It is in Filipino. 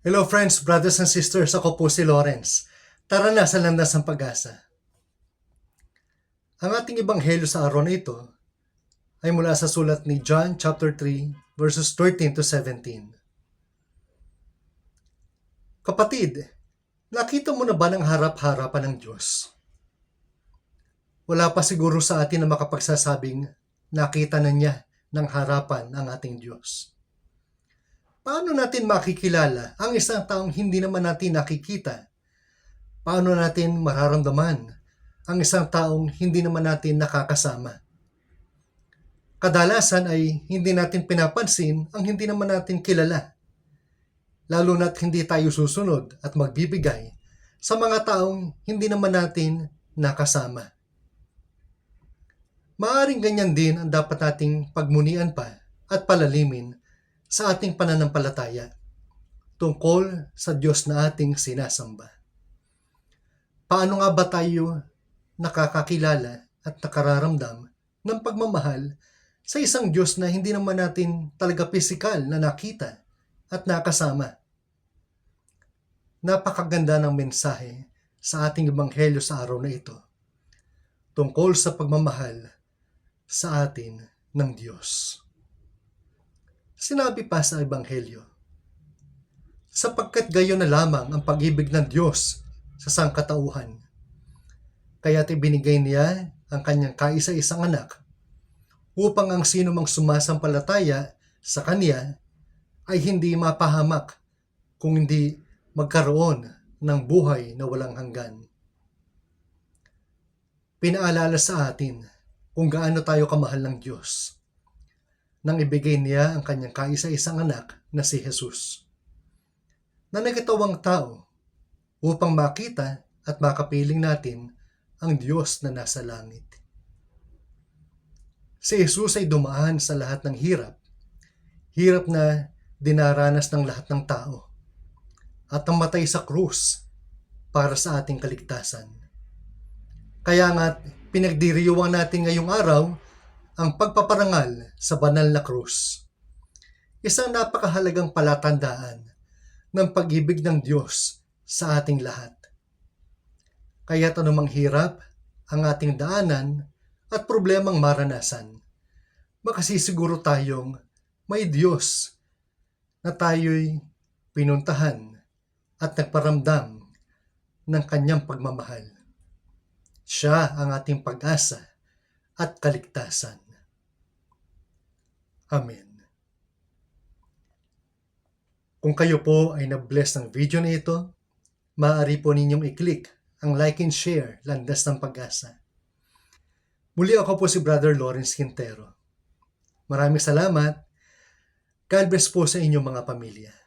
Hello friends, brothers and sisters, ako po si Lawrence. Tara na sa landas ng pag-asa. Ang ating ebanghelyo sa araw na ito ay mula sa sulat ni John chapter 3 verses 13 to 17. Kapatid, nakita mo na ba ng harap-harapan ng Diyos? Wala pa siguro sa atin na makapagsasabing nakita na niya ng harapan ang ating Diyos. Paano natin makikilala ang isang taong hindi naman natin nakikita? Paano natin mararamdaman ang isang taong hindi naman natin nakakasama? Kadalasan ay hindi natin pinapansin ang hindi naman natin kilala. Lalo na't hindi tayo susunod at magbibigay sa mga taong hindi naman natin nakasama. Maaring ganyan din ang dapat nating pagmunian pa at palalimin sa ating pananampalataya tungkol sa Diyos na ating sinasamba. Paano nga ba tayo nakakakilala at nakararamdam ng pagmamahal sa isang Diyos na hindi naman natin talaga pisikal na nakita at nakasama? Napakaganda ng mensahe sa ating ebanghelyo sa araw na ito tungkol sa pagmamahal sa atin ng Diyos. Sinabi pa sa Ebanghelyo, sapagkat gayon na lamang ang pag-ibig ng Diyos sa sangkatauhan. Kaya't ibinigay niya ang kanyang kaisa-isang anak upang ang sino mang sumasampalataya sa kanya ay hindi mapahamak kung hindi magkaroon ng buhay na walang hanggan. Pinaalala sa atin kung gaano tayo kamahal ng Diyos nang ibigay niya ang kanyang kaisa-isang anak na si Jesus. Na nagkatawang tao upang makita at makapiling natin ang Diyos na nasa langit. Si Jesus ay dumaan sa lahat ng hirap, hirap na dinaranas ng lahat ng tao, at namatay sa krus para sa ating kaligtasan. Kaya nga pinagdiriwang natin ngayong araw ang pagpaparangal sa banal na krus. Isang napakahalagang palatandaan ng pag-ibig ng Diyos sa ating lahat. Kaya't anumang hirap ang ating daanan at problemang maranasan, makasisiguro tayong may Diyos na tayo'y pinuntahan at nagparamdam ng kanyang pagmamahal. Siya ang ating pag-asa at kaligtasan. Amen. Kung kayo po ay na-bless ng video na ito, maaari po ninyong i-click ang like and share landas ng pag-asa. Muli ako po si Brother Lawrence Quintero. Maraming salamat. God bless po sa inyong mga pamilya.